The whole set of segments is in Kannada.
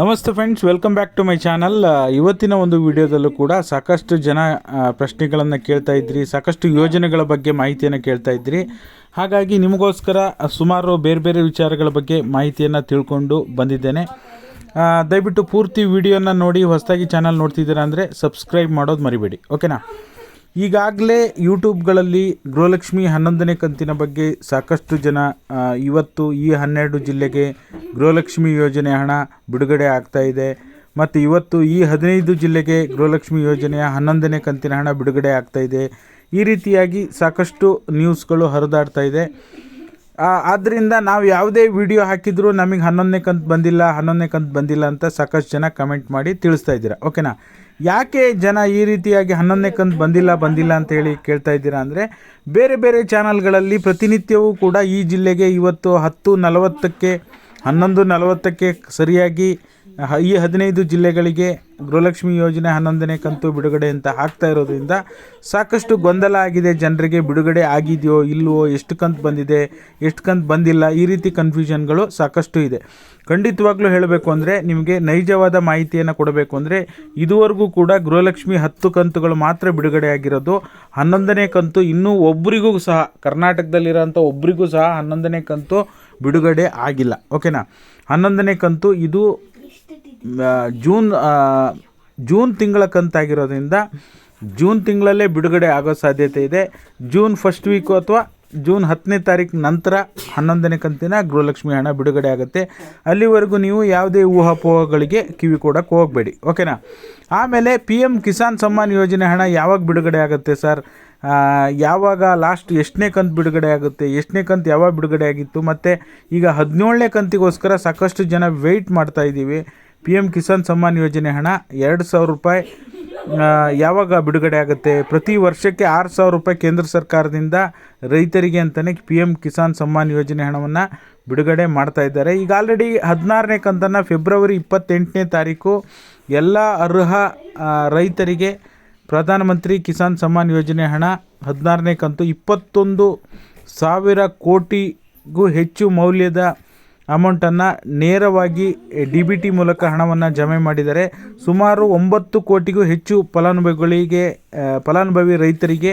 ನಮಸ್ತೆ friends welcome back to my channel ಇವತ್ತಿನ ಒಂದು ವಿಡಿಯೋದಲ್ಲೂ ಕೂಡ ಸಾಕಷ್ಟು ಜನ ಪ್ರಶ್ನೆಗಳನ್ನು ಕೇಳ್ತಾ ಇದ್ರಿ, ಸಾಕಷ್ಟು ಯೋಜನೆಗಳ ಬಗ್ಗೆ ಮಾಹಿತಿಯನ್ನು ಕೇಳ್ತಾ ಇದ್ರಿ. ಹಾಗಾಗಿ ನಿಮಗೋಸ್ಕರ ಸುಮಾರು ಬೇರೆ ಬೇರೆ ವಿಚಾರಗಳ ಬಗ್ಗೆ ಮಾಹಿತಿಯನ್ನು ತಿಳ್ಕೊಂಡು ಬಂದಿದ್ದೇನೆ. ದಯವಿಟ್ಟು ಪೂರ್ತಿ ವಿಡಿಯೋನ ನೋಡಿ, ಹೊಸದಾಗಿ ಚಾನಲ್ ನೋಡ್ತಿದ್ದೀರಾ ಅಂದರೆ ಸಬ್ಸ್ಕ್ರೈಬ್ ಮಾಡೋದು ಮರಿಬೇಡಿ. ಓಕೆನಾ ಈಗಾಗಲೇ ಯೂಟ್ಯೂಬ್ಗಳಲ್ಲಿ ಗೃಹಲಕ್ಷ್ಮಿ ಹನ್ನೊಂದನೇ ಕಂತಿನ ಬಗ್ಗೆ ಸಾಕಷ್ಟು ಜನ ಇವತ್ತು ಈ ಹನ್ನೆರಡು ಜಿಲ್ಲೆಗೆ ಗೃಹಲಕ್ಷ್ಮಿ ಯೋಜನೆ ಹಣ ಬಿಡುಗಡೆ ಆಗ್ತಾ ಇದೆ. ಮತ್ತು ಇವತ್ತು ಈ ಹದಿನೈದು ಜಿಲ್ಲೆಗೆ ಗೃಹಲಕ್ಷ್ಮಿ ಯೋಜನೆಯ ಹನ್ನೊಂದನೇ ಕಂತಿನ ಹಣ ಬಿಡುಗಡೆ ಆಗ್ತಾ ಇದೆ. ಈ ರೀತಿಯಾಗಿ ಸಾಕಷ್ಟು ನ್ಯೂಸ್ಗಳು ಹರಿದಾಡ್ತಾ ಇದೆ. ಆದ್ದರಿಂದ ನಾವು ಯಾವುದೇ ವಿಡಿಯೋ ಹಾಕಿದರೂ ನಮಗೆ ಹನ್ನೊಂದನೇ ಕಂತು ಬಂದಿಲ್ಲ, ಹನ್ನೊಂದನೇ ಕಂತು ಬಂದಿಲ್ಲ ಅಂತ ಸಾಕಷ್ಟು ಜನ ಕಮೆಂಟ್ ಮಾಡಿ ತಿಳಿಸ್ತಾ ಇದ್ದೀರಾ. ಓಕೆನಾ? ಯಾಕೆ ಜನ ಈ ರೀತಿಯಾಗಿ ಹನ್ನೊಂದನೇ ಕಂತು ಬಂದಿಲ್ಲ ಬಂದಿಲ್ಲ ಅಂತ ಹೇಳಿ ಕೇಳ್ತಾ ಇದ್ದೀರಾ ಅಂದರೆ, ಬೇರೆ ಬೇರೆ ಚಾನಲ್ಗಳಲ್ಲಿ ಪ್ರತಿನಿತ್ಯವೂ ಕೂಡ ಈ ಜಿಲ್ಲೆಗೆ ಇವತ್ತು ಹತ್ತು ನಲವತ್ತಕ್ಕೆ, ಹನ್ನೊಂದು ನಲವತ್ತಕ್ಕೆ ಸರಿಯಾಗಿ ಈ ಹದಿನೈದು ಜಿಲ್ಲೆಗಳಿಗೆ ಗೃಹಲಕ್ಷ್ಮಿ ಯೋಜನೆ ಹನ್ನೊಂದನೇ ಕಂತು ಬಿಡುಗಡೆ ಅಂತ ಆಗ್ತಾ ಇರೋದ್ರಿಂದ ಸಾಕಷ್ಟು ಗೊಂದಲ ಆಗಿದೆ. ಜನರಿಗೆ ಬಿಡುಗಡೆ ಆಗಿದೆಯೋ ಇಲ್ಲವೋ ಎಷ್ಟು ಕಂತು ಬಂದಿದೆ, ಎಷ್ಟು ಕಂತು ಬಂದಿಲ್ಲ, ಈ ರೀತಿ ಕನ್ಫ್ಯೂಷನ್ಗಳು ಸಾಕಷ್ಟು ಇದೆ. ಖಂಡಿತವಾಗ್ಲೂ ಹೇಳಬೇಕು ಅಂದರೆ ನಿಮಗೆ ನೈಜವಾದ ಮಾಹಿತಿಯನ್ನು ಕೊಡಬೇಕು ಅಂದರೆ ಇದುವರೆಗೂ ಕೂಡ ಗೃಹಲಕ್ಷ್ಮಿ ಹತ್ತು ಕಂತುಗಳು ಮಾತ್ರ ಬಿಡುಗಡೆ ಆಗಿರೋದು. ಹನ್ನೊಂದನೇ ಕಂತು ಇನ್ನೂ ಒಬ್ಬರಿಗೂ ಸಹ, ಕರ್ನಾಟಕದಲ್ಲಿರೋಂಥ ಒಬ್ಬರಿಗೂ ಸಹ ಹನ್ನೊಂದನೇ ಕಂತು ಬಿಡುಗಡೆ ಆಗಿಲ್ಲ. ಓಕೆನಾ? ಹನ್ನೊಂದನೇ ಕಂತು ಇದು ಜೂನ್ ಜೂನ್ ತಿಂಗಳ ಕಂತಾಗಿರೋದ್ರಿಂದ ಜೂನ್ ತಿಂಗಳಲ್ಲೇ ಬಿಡುಗಡೆ ಆಗೋ ಸಾಧ್ಯತೆ ಇದೆ. ಜೂನ್ ಫಸ್ಟ್ ವೀಕು ಅಥವಾ ಜೂನ್ ಹತ್ತನೇ ತಾರೀಕು ನಂತರ ಹನ್ನೊಂದನೇ ಕಂತಿನ ಗೃಹಲಕ್ಷ್ಮಿ ಹಣ ಬಿಡುಗಡೆ ಆಗುತ್ತೆ. ಅಲ್ಲಿವರೆಗೂ ನೀವು ಯಾವುದೇ ಊಹಾಪೋಹಗಳಿಗೆ ಕಿವಿ ಕೊಡೋಕ್ಕೆ ಹೋಗಬೇಡಿ. ಓಕೆನಾ? ಆಮೇಲೆ ಪಿ ಎಂ ಕಿಸಾನ್ ಸಮ್ಮಾನ್ ಯೋಜನೆ ಹಣ ಯಾವಾಗ ಬಿಡುಗಡೆ ಆಗುತ್ತೆ ಸರ್? ಯಾವಾಗ ಲಾಸ್ಟ್ ಎಷ್ಟನೇ ಕಂತು ಬಿಡುಗಡೆ ಆಗುತ್ತೆ? ಎಷ್ಟನೇ ಕಂತು ಯಾವಾಗ ಬಿಡುಗಡೆ ಆಗಿತ್ತು? ಮತ್ತು ಈಗ ಹದಿನೇಳನೇ ಕಂತಿಗೋಸ್ಕರ ಸಾಕಷ್ಟು ಜನ ವೆಯ್ಟ್ ಮಾಡ್ತಾ ಇದ್ದೀವಿ. ಪಿ ಎಂ ಕಿಸಾನ್ ಸಮ್ಮಾನ್ ಯೋಜನೆ ಹಣ ಎರಡು ಸಾವಿರ ರೂಪಾಯಿ ಯಾವಾಗ ಬಿಡುಗಡೆ ಆಗುತ್ತೆ? ಪ್ರತಿ ವರ್ಷಕ್ಕೆ ಆರು ಸಾವಿರ ರೂಪಾಯಿ ಕೇಂದ್ರ ಸರ್ಕಾರದಿಂದ ರೈತರಿಗೆ ಅಂತಲೇ ಪಿ ಎಂ ಕಿಸಾನ್ ಸಮ್ಮಾನ್ ಯೋಜನೆ ಹಣವನ್ನು ಬಿಡುಗಡೆ ಮಾಡ್ತಾ ಇದ್ದಾರೆ. ಈಗ ಆಲ್ರೆಡಿ ಹದಿನಾರನೇ ಕಂತನ್ನು ಫೆಬ್ರವರಿ ಇಪ್ಪತ್ತೆಂಟನೇ ತಾರೀಕು ಎಲ್ಲ ಅರ್ಹ ರೈತರಿಗೆ ಪ್ರಧಾನಮಂತ್ರಿ ಕಿಸಾನ್ ಸಮ್ಮಾನ್ ಯೋಜನೆ ಹಣ ಹದಿನಾರನೇ ಕಂತು ಇಪ್ಪತ್ತೊಂದು ಸಾವಿರ ಕೋಟಿಗೂ ಹೆಚ್ಚು ಮೌಲ್ಯದ ಅಮೌಂಟನ್ನು ನೇರವಾಗಿ ಡಿ ಬಿ ಟಿ ಮೂಲಕ ಹಣವನ್ನು ಜಮೆ ಮಾಡಿದರೆ ಸುಮಾರು ಒಂಬತ್ತು ಕೋಟಿಗೂ ಹೆಚ್ಚು ಫಲಾನುಭವಿಗಳಿಗೆ ಫಲಾನುಭವಿ ರೈತರಿಗೆ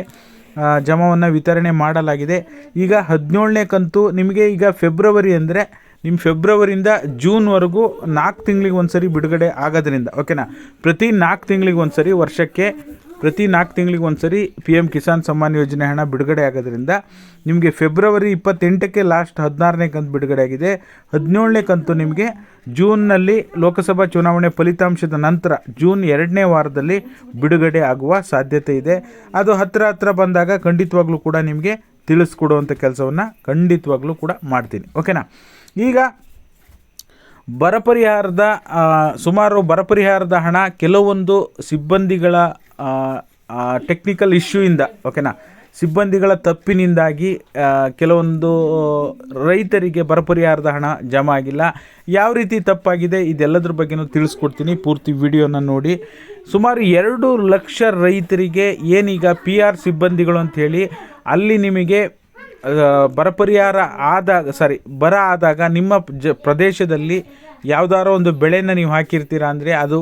ಜಮವನ್ನು ವಿತರಣೆ ಮಾಡಲಾಗಿದೆ. ಈಗ ಹದಿನೇಳನೇ ಕಂತು ನಿಮಗೆ ಈಗ ಫೆಬ್ರವರಿ ಅಂದರೆ ನಿಮ್ಮ ಫೆಬ್ರವರಿಯಿಂದ ಜೂನ್ವರೆಗೂ ನಾಲ್ಕು ತಿಂಗಳಿಗೆ ಒಂದು ಸರಿ ಬಿಡುಗಡೆ ಆಗೋದ್ರಿಂದ, ಓಕೆನಾ? ಪ್ರತಿ ನಾಲ್ಕು ತಿಂಗಳಿಗೆ ಒಂದು ಸರಿ ವರ್ಷಕ್ಕೆ ಪ್ರತಿ ನಾಲ್ಕು ತಿಂಗಳಿಗೆ ಒಂದು ಸರಿ ಪಿ ಎಂ ಕಿಸಾನ್ ಸಮ್ಮಾನ್ ಯೋಜನೆ ಹಣ ಬಿಡುಗಡೆ ಆಗೋದ್ರಿಂದ ನಿಮಗೆ ಫೆಬ್ರವರಿ ಇಪ್ಪತ್ತೆಂಟಕ್ಕೆ ಲಾಸ್ಟ್ ಹದಿನಾರನೇ ಕಂತು ಬಿಡುಗಡೆ ಆಗಿದೆ. ಹದಿನೇಳನೇ ಕಂತು ನಿಮಗೆ ಜೂನ್ನಲ್ಲಿ ಲೋಕಸಭಾ ಚುನಾವಣೆ ಫಲಿತಾಂಶದ ನಂತರ ಜೂನ್ ಎರಡನೇ ವಾರದಲ್ಲಿ ಬಿಡುಗಡೆ ಆಗುವ ಸಾಧ್ಯತೆ ಇದೆ. ಅದು ಹತ್ತಿರ ಹತ್ತಿರ ಬಂದಾಗ ಖಂಡಿತವಾಗ್ಲೂ ಕೂಡ ನಿಮಗೆ ತಿಳಿಸ್ಕೊಡುವಂಥ ಕೆಲಸವನ್ನು ಖಂಡಿತವಾಗ್ಲೂ ಕೂಡ ಮಾಡ್ತೀನಿ. ಓಕೆನಾ ಈಗ ಬರ ಪರಿಹಾರದ ಸುಮಾರು ಬರ ಪರಿಹಾರದ ಹಣ ಕೆಲವೊಂದು ಸಿಬ್ಬಂದಿಗಳ ಟೆಕ್ನಿಕಲ್ ಇಶ್ಯೂಯಿಂದ ಓಕೆನಾ ಸಿಬ್ಬಂದಿಗಳ ತಪ್ಪಿನಿಂದಾಗಿ ಕೆಲವೊಂದು ರೈತರಿಗೆ ಬರ ಪರಿಹಾರದ ಹಣ ಜಮಾ ಆಗಿಲ್ಲ. ಯಾವ ರೀತಿ ತಪ್ಪಾಗಿದೆ ಇದೆಲ್ಲದ್ರ ಬಗ್ಗೆನೂ ತಿಳಿಸ್ಕೊಡ್ತೀನಿ ಪೂರ್ತಿ ವಿಡಿಯೋನ ನೋಡಿ. ಸುಮಾರು ಎರಡು ಲಕ್ಷ ರೈತರಿಗೆ ಏನೀಗ ಪಿ ಆರ್ ಸಿಬ್ಬಂದಿಗಳು ಅಂಥೇಳಿ ಅಲ್ಲಿ ನಿಮಗೆ ಬರ ಪರಿಹಾರ ಆದಾಗ ಸಾರಿ ಬರ ಆದಾಗ ನಿಮ್ಮ ಜ, ಪ್ರದೇಶದಲ್ಲಿ ಯಾವುದಾರೋ ಒಂದು ಬೆಳೆನ ನೀವು ಹಾಕಿರ್ತೀರ ಅಂದರೆ ಅದು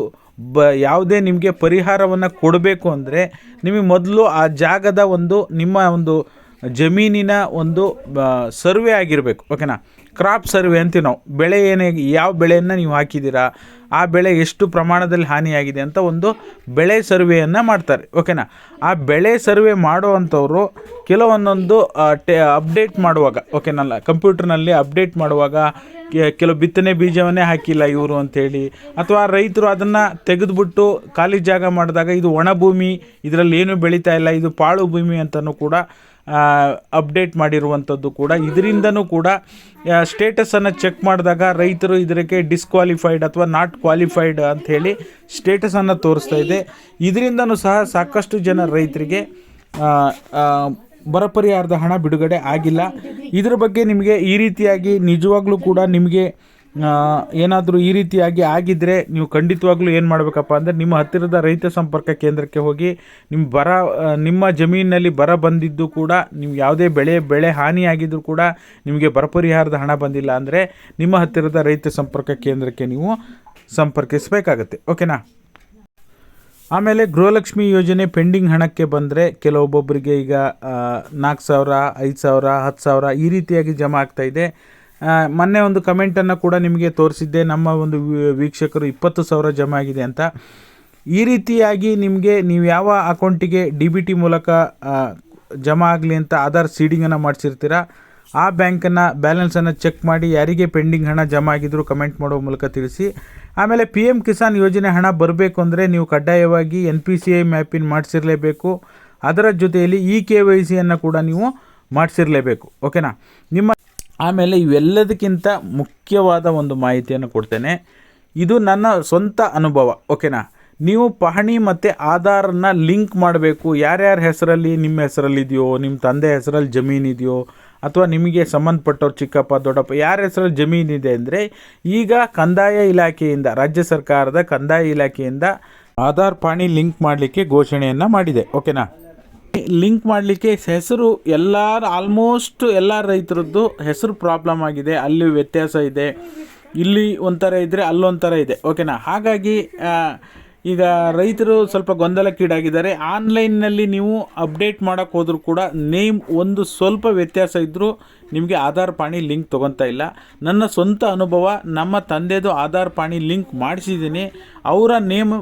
ಬ, ಯಾವುದೇ ನಿಮಗೆ ಪರಿಹಾರವನ್ನು ಕೊಡಬೇಕು ಅಂದರೆ ನಿಮಗೆ ಮೊದಲು ಆ ಜಾಗದ ಒಂದು ನಿಮ್ಮ ಒಂದು ಜಮೀನಿನ ಒಂದು ಸರ್ವೆ ಆಗಿರಬೇಕು ಓಕೆನಾ ಕ್ರಾಪ್ ಸರ್ವೆ ಅಂತೀವಿ ನಾವು. ಬೆಳೆ ಏನೇ, ಯಾವ ಬೆಳೆಯನ್ನು ನೀವು ಹಾಕಿದ್ದೀರಾ, ಆ ಬೆಳೆ ಎಷ್ಟು ಪ್ರಮಾಣದಲ್ಲಿ ಹಾನಿಯಾಗಿದೆ ಅಂತ ಒಂದು ಬೆಳೆ ಸರ್ವೆಯನ್ನು ಮಾಡ್ತಾರೆ ಓಕೆನಾ ಆ ಬೆಳೆ ಸರ್ವೆ ಮಾಡುವಂಥವ್ರು ಕೆಲವೊಂದೊಂದು ಟೆ ಅಪ್ಡೇಟ್ ಮಾಡುವಾಗ ಓಕೆನಲ್ಲ ಕಂಪ್ಯೂಟರ್ನಲ್ಲಿ ಅಪ್ಡೇಟ್ ಮಾಡುವಾಗ ಕೆಲವು ಬಿತ್ತನೆ ಬೀಜವನ್ನೇ ಹಾಕಿಲ್ಲ ಇವರು ಅಂಥೇಳಿ ಅಥವಾ ರೈತರು ಅದನ್ನು ತೆಗೆದುಬಿಟ್ಟು ಖಾಲಿ ಜಾಗ ಮಾಡಿದಾಗ ಇದು ಒಣ ಭೂಮಿ ಇದರಲ್ಲಿ ಏನು ಬೆಳೀತಾ ಇಲ್ಲ, ಇದು ಪಾಳು ಭೂಮಿ ಅಂತಲೂ ಕೂಡ ಅಪ್ಡೇಟ್ ಮಾಡಿರುವಂಥದ್ದು ಕೂಡ. ಇದರಿಂದನೂ ಕೂಡ ಸ್ಟೇಟಸನ್ನು ಚೆಕ್ ಮಾಡಿದಾಗ ರೈತರು ಇದಕ್ಕೆ ಡಿಸ್ಕ್ವಾಲಿಫೈಡ್ ಅಥವಾ ನಾಟ್ ಕ್ವಾಲಿಫೈಡ್ ಅಂಥೇಳಿ ಸ್ಟೇಟಸನ್ನು ತೋರಿಸ್ತಾ ಇದೆ. ಇದರಿಂದನೂ ಸಹ ಸಾಕಷ್ಟು ಜನ ರೈತರಿಗೆ ಬರ ಪರಿಹಾರದ ಹಣ ಬಿಡುಗಡೆ ಆಗಿಲ್ಲ. ಇದರ ಬಗ್ಗೆ ನಿಮಗೆ ಈ ರೀತಿಯಾಗಿ ನಿಜವಾಗ್ಲೂ ಕೂಡ ನಿಮಗೆ ಏನಾದರೂ ಈ ರೀತಿಯಾಗಿ ಆಗಿದ್ದರೆ ನೀವು ಖಂಡಿತವಾಗ್ಲೂ ಏನು ಮಾಡಬೇಕಪ್ಪ ಅಂದರೆ ನಿಮ್ಮ ಹತ್ತಿರದ ರೈತ ಸಂಪರ್ಕ ಕೇಂದ್ರಕ್ಕೆ ಹೋಗಿ ನಿಮ್ಮ ಬರ ನಿಮ್ಮ ಜಮೀನಿನಲ್ಲಿ ಬರ ಬಂದಿದ್ದು ಕೂಡ ನೀವು ಯಾವುದೇ ಬೆಳೆ ಬೆಳೆ ಹಾನಿಯಾಗಿದ್ದರೂ ಕೂಡ ನಿಮಗೆ ಬರ ಪರಿಹಾರದ ಹಣ ಬಂದಿಲ್ಲ ಅಂದರೆ ನಿಮ್ಮ ಹತ್ತಿರದ ರೈತ ಸಂಪರ್ಕ ಕೇಂದ್ರಕ್ಕೆ ನೀವು ಸಂಪರ್ಕಿಸಬೇಕಾಗತ್ತೆ. ಓಕೆನಾ? ಆಮೇಲೆ ಗೃಹಲಕ್ಷ್ಮಿ ಯೋಜನೆ ಪೆಂಡಿಂಗ್ ಹಣಕ್ಕೆ ಬಂದರೆ ಕೆಲವೊಬ್ಬೊಬ್ಬರಿಗೆ ಈಗ ನಾಲ್ಕು ಸಾವಿರ, ಐದು ಸಾವಿರ, ಹತ್ತು ಸಾವಿರ ಈ ರೀತಿಯಾಗಿ ಜಮಾ ಆಗ್ತಾಯಿದೆ ಮೊನ್ನೆ ಒಂದು ಕಮೆಂಟನ್ನು ಕೂಡ ನಿಮಗೆ ತೋರಿಸಿದ್ದೆ. ನಮ್ಮ ಒಂದು ವೀಕ್ಷಕರು ಇಪ್ಪತ್ತು ಸಾವಿರ ಜಮಾ ಆಗಿದೆ ಅಂತ. ಈ ರೀತಿಯಾಗಿ ನಿಮಗೆ ನೀವು ಯಾವ ಅಕೌಂಟಿಗೆ ಡಿ ಬಿ ಟಿ ಮೂಲಕ ಜಮಾ ಆಗಲಿ ಅಂತ ಆಧಾರ್ ಸೀಡಿಂಗನ್ನು ಮಾಡಿಸಿರ್ತೀರ, ಆ ಬ್ಯಾಂಕನ್ನು ಬ್ಯಾಲೆನ್ಸನ್ನು ಚೆಕ್ ಮಾಡಿ ಯಾರಿಗೆ ಪೆಂಡಿಂಗ್ ಹಣ ಜಮಾ ಆಗಿದ್ರು ಕಮೆಂಟ್ ಮಾಡೋ ಮೂಲಕ ತಿಳಿಸಿ. ಆಮೇಲೆ ಪಿ ಎಂ ಕಿಸಾನ್ ಯೋಜನೆ ಹಣ ಬರಬೇಕು ಅಂದರೆ ನೀವು ಕಡ್ಡಾಯವಾಗಿ ಎನ್ ಪಿ ಸಿ ಐ ಮ್ಯಾಪಿನ ಮಾಡಿಸಿರಲೇಬೇಕು. ಅದರ ಜೊತೆಯಲ್ಲಿ ಇ ಕೆ ವೈ ಸಿಯನ್ನು ಕೂಡ ನೀವು ಮಾಡಿಸಿರಲೇಬೇಕು. ಓಕೆನಾ? ನಿಮ್ಮ ಆಮೇಲೆ ಇವೆಲ್ಲದಕ್ಕಿಂತ ಮುಖ್ಯವಾದ ಒಂದು ಮಾಹಿತಿಯನ್ನು ಕೊಡ್ತೇನೆ. ಇದು ನನ್ನ ಸ್ವಂತ ಅನುಭವ, ಓಕೆನಾ? ನೀವು ಪಹಣಿ ಮತ್ತು ಆಧಾರನ್ನ ಲಿಂಕ್ ಮಾಡಬೇಕು. ಯಾರ್ಯಾರ ಹೆಸರಲ್ಲಿ ನಿಮ್ಮ ಹೆಸರಲ್ಲಿ ಇದೆಯೋ ನಿಮ್ಮ ತಂದೆ ಹೆಸರಲ್ಲಿ ಜಮೀನು ಇದೆಯೋ ಅಥವಾ ನಿಮಗೆ ಸಂಬಂಧಪಟ್ಟವ್ರು ಚಿಕ್ಕಪ್ಪ, ದೊಡ್ಡಪ್ಪ, ಯಾರ ಹೆಸರಲ್ಲಿ ಜಮೀನಿದೆ ಅಂದರೆ ಈಗ ಕಂದಾಯ ಇಲಾಖೆಯಿಂದ, ರಾಜ್ಯ ಸರ್ಕಾರದ ಕಂದಾಯ ಇಲಾಖೆಯಿಂದ ಆಧಾರ್ ಪಹಣಿ ಲಿಂಕ್ ಮಾಡಲಿಕ್ಕೆ ಘೋಷಣೆಯನ್ನು ಮಾಡಿದೆ, ಓಕೆನಾ? ಲಿಂಕ್ ಮಾಡಲಿಕ್ಕೆ ಹೆಸರು ಎಲ್ಲರ ಆಲ್ಮೋಸ್ಟ್ ಎಲ್ಲ ರೈತರದ್ದು ಹೆಸರು ಪ್ರಾಬ್ಲಮ್ ಆಗಿದೆ, ಅಲ್ಲಿ ವ್ಯತ್ಯಾಸ ಇದೆ. ಇಲ್ಲಿ ಒಂಥರ ಇದ್ದರೆ ಅಲ್ಲೊಂಥರ ಇದೆ ಓಕೆನಾ ಹಾಗಾಗಿ ಈಗ ರೈತರು ಸ್ವಲ್ಪ ಗೊಂದಲಕ್ಕೀಡಾಗಿದ್ದಾರೆ. ಆನ್ಲೈನ್ನಲ್ಲಿ ನೀವು ಅಪ್ಡೇಟ್ ಮಾಡೋಕ್ಕೆ ಹೋದರೂ ಕೂಡ ನೇಮ್ ಒಂದು ಸ್ವಲ್ಪ ವ್ಯತ್ಯಾಸ ಇದ್ದರೂ ನಿಮಗೆ ಆಧಾರ್ ಪಾಣಿ ಲಿಂಕ್ ತೊಗೊತಾ ಇಲ್ಲ. ನನ್ನ ಸ್ವಂತ ಅನುಭವ, ನಮ್ಮ ತಂದೆದು ಆಧಾರ್ ಪಾಣಿ ಲಿಂಕ್ ಮಾಡಿಸಿದ್ದೀನಿ. ಅವರ ನೇಮ್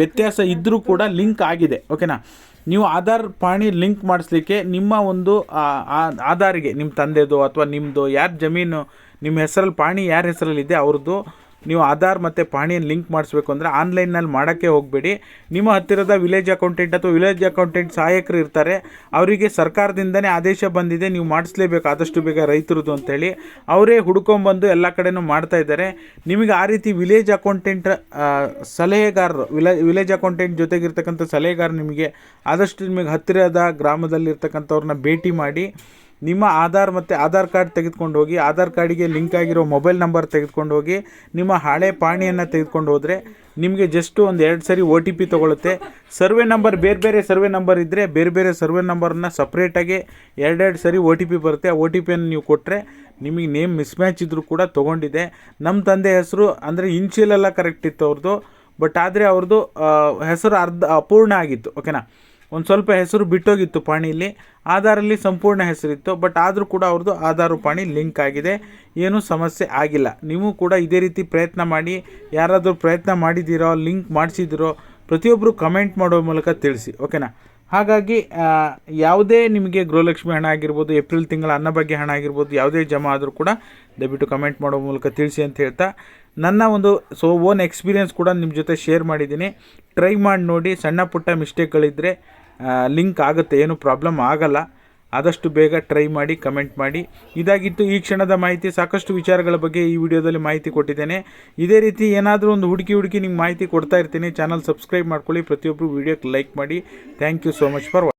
ವ್ಯತ್ಯಾಸ ಇದ್ದರೂ ಕೂಡ ಲಿಂಕ್ ಆಗಿದೆ ಓಕೆನಾ ನೀವು ಆಧಾರ್ ಪಾಣಿ ಲಿಂಕ್ ಮಾಡಿಸ್ಲಿಕ್ಕೆ ನಿಮ್ಮ ಒಂದು ಆಧಾರಿಗೆ, ನಿಮ್ಮ ತಂದೆದು ಅಥವಾ ನಿಮ್ಮದು ಯಾರ ಜಮೀನು, ನಿಮ್ಮ ಹೆಸರಲ್ಲಿ ಪಾಣಿ ಯಾರ ಹೆಸರಲ್ಲಿದೆ ಅವ್ರದ್ದು ನೀವು ಆಧಾರ್ ಮತ್ತು ಪಾಣಿಯನ್ನು ಲಿಂಕ್ ಮಾಡಿಸ್ಬೇಕು ಅಂದರೆ ಆನ್ಲೈನ್ನಲ್ಲಿ ಮಾಡೋಕ್ಕೆ ಹೋಗಬೇಡಿ. ನಿಮ್ಮ ಹತ್ತಿರದ ವಿಲೇಜ್ ಅಕೌಂಟೆಂಟ್ ಅಥವಾ ವಿಲೇಜ್ ಅಕೌಂಟೆಂಟ್ ಸಹಾಯಕರು ಇರ್ತಾರೆ. ಅವರಿಗೆ ಸರ್ಕಾರದಿಂದನೇ ಆದೇಶ ಬಂದಿದೆ, ನೀವು ಮಾಡಿಸ್ಲೇಬೇಕು. ಆದಷ್ಟು ಬೇಗ ರೈತರದ್ದು ಅಂತೇಳಿ ಅವರೇ ಹುಡ್ಕೊಂಬಂದು ಎಲ್ಲ ಕಡೆನೂ ಮಾಡ್ತಾ ಇದ್ದಾರೆ. ನಿಮಗೆ ಆ ರೀತಿ ವಿಲೇಜ್ ಅಕೌಂಟೆಂಟ್ ಸಲಹೆಗಾರರು, ವಿಲೇ, ವಿಲೇಜ್ ಅಕೌಂಟೆಂಟ್ ಜೊತೆಗಿರ್ತಕ್ಕಂಥ ಸಲಹೆಗಾರ ನಿಮಗೆ ಆದಷ್ಟು ನಿಮಗೆ ಹತ್ತಿರದ ಗ್ರಾಮದಲ್ಲಿರ್ತಕ್ಕಂಥವ್ರನ್ನ ಭೇಟಿ ಮಾಡಿ. ನಿಮ್ಮ ಆಧಾರ್ ಮತ್ತು ಆಧಾರ್ ಕಾರ್ಡ್ ತೆಗೆದುಕೊಂಡು ಹೋಗಿ ಆಧಾರ್ ಕಾರ್ಡಿಗೆ ಲಿಂಕ್ ಆಗಿರೋ ಮೊಬೈಲ್ ನಂಬರ್ ತೆಗೆದುಕೊಂಡು ಹೋಗಿ ನಿಮ್ಮ ಹಳೆ ಪಾಣಿಯನ್ನು ತೆಗೆದುಕೊಂಡು ಹೋದರೆ ನಿಮಗೆ ಜಸ್ಟು ಒಂದು ಎರಡು ಸರಿ ಒ ಟಿ ಪಿ ತೊಗೊಳುತ್ತೆ. ಸರ್ವೆ ನಂಬರ್ ಬೇರೆ ಬೇರೆ ಸರ್ವೆ ನಂಬರ್ ಇದ್ದರೆ ಬೇರೆ ಬೇರೆ ಸರ್ವೆ ನಂಬರನ್ನ ಸಪ್ರೇಟಾಗಿ ಎರಡೆರಡು ಸರಿ ಒ ಟಿ ಪಿ ಬರುತ್ತೆ. ಆ ಒ ಟಿ ಪಿಯನ್ನು ನೀವು ಕೊಟ್ಟರೆ ನಿಮಗೆ ನೇಮ್ ಮಿಸ್ಮ್ಯಾಚ್ ಇದ್ದರೂ ಕೂಡ ತೊಗೊಂಡಿದೆ. ನಮ್ಮ ತಂದೆ ಹೆಸರು ಅಂದರೆ ಇಂಚಿಲೆಲ್ಲ ಕರೆಕ್ಟ್ ಇತ್ತು ಅವ್ರದ್ದು ಬಟ್ ಆದರೆ ಅವ್ರದ್ದು ಹೆಸರು ಅರ್ಧ ಅಪೂರ್ಣ ಆಗಿತ್ತು. ಓಕೆನಾ ಒಂದು ಸ್ವಲ್ಪ ಹೆಸರು ಬಿಟ್ಟೋಗಿತ್ತು ಪಾಣಿಲಿ. ಆಧಾರಲ್ಲಿ ಸಂಪೂರ್ಣ ಹೆಸರಿತ್ತು, ಬಟ್ ಆದರೂ ಕೂಡ ಅವ್ರದ್ದು ಆಧಾರು ಪಾಣಿ ಲಿಂಕ್ ಆಗಿದೆ. ಏನೂ ಸಮಸ್ಯೆ ಆಗಿಲ್ಲ. ನೀವು ಕೂಡ ಇದೇ ರೀತಿ ಪ್ರಯತ್ನ ಮಾಡಿ, ಯಾರಾದರೂ ಪ್ರಯತ್ನ ಮಾಡಿದ್ದೀರೋ, ಲಿಂಕ್ ಮಾಡಿಸಿದಿರೋ ಪ್ರತಿಯೊಬ್ಬರು ಕಮೆಂಟ್ ಮಾಡೋ ಮೂಲಕ ತಿಳಿಸಿ, ಓಕೆನಾ? ಹಾಗಾಗಿ ಯಾವುದೇ ನಿಮಗೆ ಗೃಹಲಕ್ಷ್ಮಿ ಹಣ ಆಗಿರ್ಬೋದು, ಏಪ್ರಿಲ್ ತಿಂಗಳ ಅನ್ನ ಬಗ್ಗೆ ಹಣ ಆಗಿರ್ಬೋದು, ಯಾವುದೇ ಜಮಾ ಆದರೂ ಕೂಡ ದಯವಿಟ್ಟು ಕಮೆಂಟ್ ಮಾಡೋ ಮೂಲಕ ತಿಳಿಸಿ ಅಂತ ಹೇಳ್ತಾ, ನನ್ನ ಒಂದು ಸೊ ಓನ್ ಎಕ್ಸ್ಪೀರಿಯನ್ಸ್ ಕೂಡ ನಿಮ್ಮ ಜೊತೆ ಶೇರ್ ಮಾಡಿದ್ದೀನಿ. ಟ್ರೈ ಮಾಡಿ ನೋಡಿ, ಸಣ್ಣ ಪುಟ್ಟ ಮಿಸ್ಟೇಕ್ಗಳಿದ್ದರೆ ಲಿಂಕ್ ಆಗುತ್ತೆ, ಏನು ಪ್ರಾಬ್ಲಮ್ ಆಗಲ್ಲ. ಆದಷ್ಟು ಬೇಗ ಟ್ರೈ ಮಾಡಿ ಕಮೆಂಟ್ ಮಾಡಿ. ಇದಾಗಿತ್ತು ಈ ಕ್ಷಣದ ಮಾಹಿತಿ. ಸಾಕಷ್ಟು ವಿಚಾರಗಳ ಬಗ್ಗೆ ಈ ವಿಡಿಯೋದಲ್ಲಿ ಮಾಹಿತಿ ಕೊಟ್ಟಿದ್ದೇನೆ. ಇದೇ ರೀತಿ ಏನಾದರೂ ಒಂದು ಹುಡುಕಿ ಹುಡುಕಿ ನಿಮ್ಗೆ ಮಾಹಿತಿ ಕೊಡ್ತಾ ಇರ್ತೀನಿ. ಚಾನಲ್ ಸಬ್ಸ್ಕ್ರೈಬ್ ಮಾಡ್ಕೊಳ್ಳಿ. ಪ್ರತಿಯೊಬ್ಬರು ವೀಡಿಯೋಕ್ಕೆ ಲೈಕ್ ಮಾಡಿ. Thank you so much for